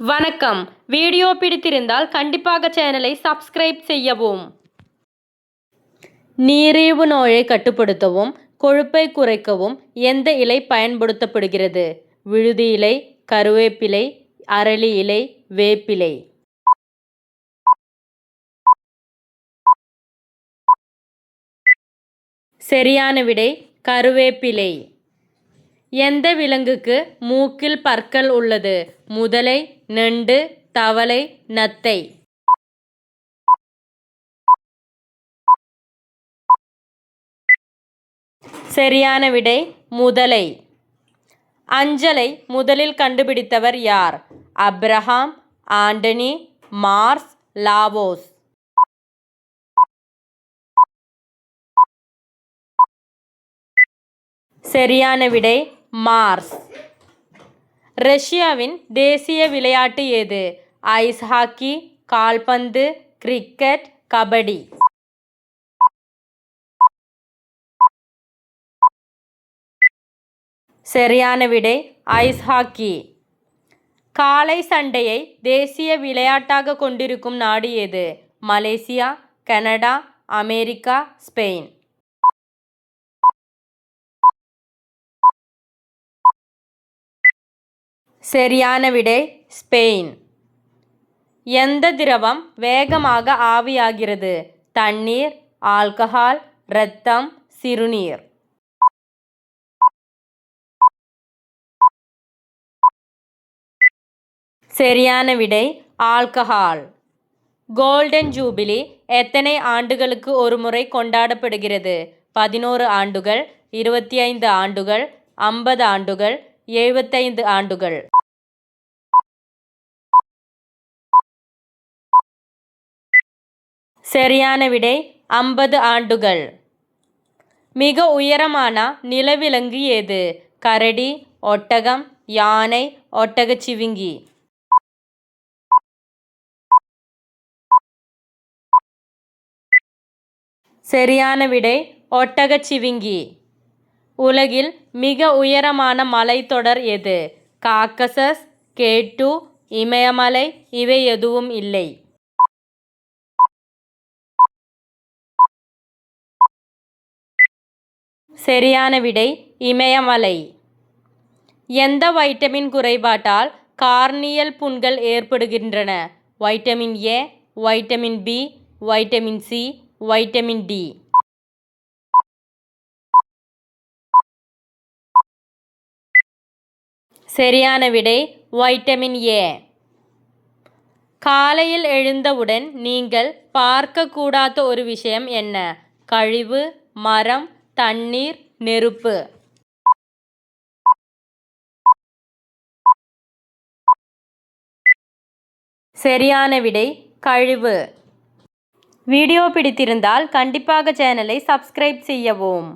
வணக்கம். வீடியோ பிடித்திருந்தால் கண்டிப்பாக சேனலை சப்ஸ்கிரைப் செய்யவும். நீரிழிவு நோயை கட்டுப்படுத்தவும் கொழுப்பை குறைக்கவும் எந்த இலை பயன்படுத்தப்படுகிறது? விழுதி இலை கருவேப்பிலை அரளி இலை வேப்பிலை. சரியான விடை கருவேப்பிலை. எந்த விலங்குக்கு மூக்கில் பற்கள் உள்ளது? முதலை நண்டு தவளை நத்தை. சரியான விடை முதலை. அஞ்சலை முதலில் கண்டுபிடித்தவர் யார்? Abraham Antony Mars Laos. சரியான விடை மார்ஸ். ரஷ்யாவின் தேசிய விளையாட்டு எது ஐஸ் ஹாக்கி கால்பந்து கிரிக்கெட் கபடி. சரியான விடை ஐஸ் ஹாக்கி. காலை சண்டையை தேசிய விளையாட்டாக கொண்டிருக்கும் நாடு எது மலேசியா கனடா அமெரிக்கா ஸ்பெயின். சரியான விடை ஸ்பெயின். எந்த திரவம் வேகமாக ஆவியாகிறது? தண்ணீர் ஆல்கஹால் இரத்தம் சிறுநீர். சரியான விடை ஆல்கஹால். கோல்டன் ஜூபிலி எத்தனை ஆண்டுகளுக்கு ஒரு முறை கொண்டாடப்படுகிறது? பதினோரு ஆண்டுகள் இருபத்தி ஐந்து ஆண்டுகள் ஐம்பது ஆண்டுகள் எழுபத்தைந்து ஆண்டுகள். சரியான விடை ஐம்பது ஆண்டுகள். மிக உயரமான நிலவிலங்கு ஏது? கரடி ஒட்டகம் யானை ஒட்டகச்சிவிங்கி சரியான விடை ஒட்டகச்சிவிங்கி உலகில் மிக உயரமான மலைத்தொடர் எது? காக்கசஸ் கேட்டு இமயமலை இவை எதுவும் இல்லை. சரியான விடை இமயமலை. எந்த வைட்டமின் குறைபாட்டால் கார்னியல் புண்கள் ஏற்படுகின்றன? Vitamin A vitamin B vitamin C vitamin D. சரியான விடை வைட்டமின் ஏ. காலையில் எழுந்தவுடன் நீங்கள் பார்க்கக்கூடாத ஒரு விஷயம் என்ன? கழிவு மரம் தண்ணீர் நெருப்பு. சரியான விடை கழிவு. வீடியோ பிடித்திருந்தால் கண்டிப்பாக சேனலை சப்ஸ்கிரைப் செய்யவும்.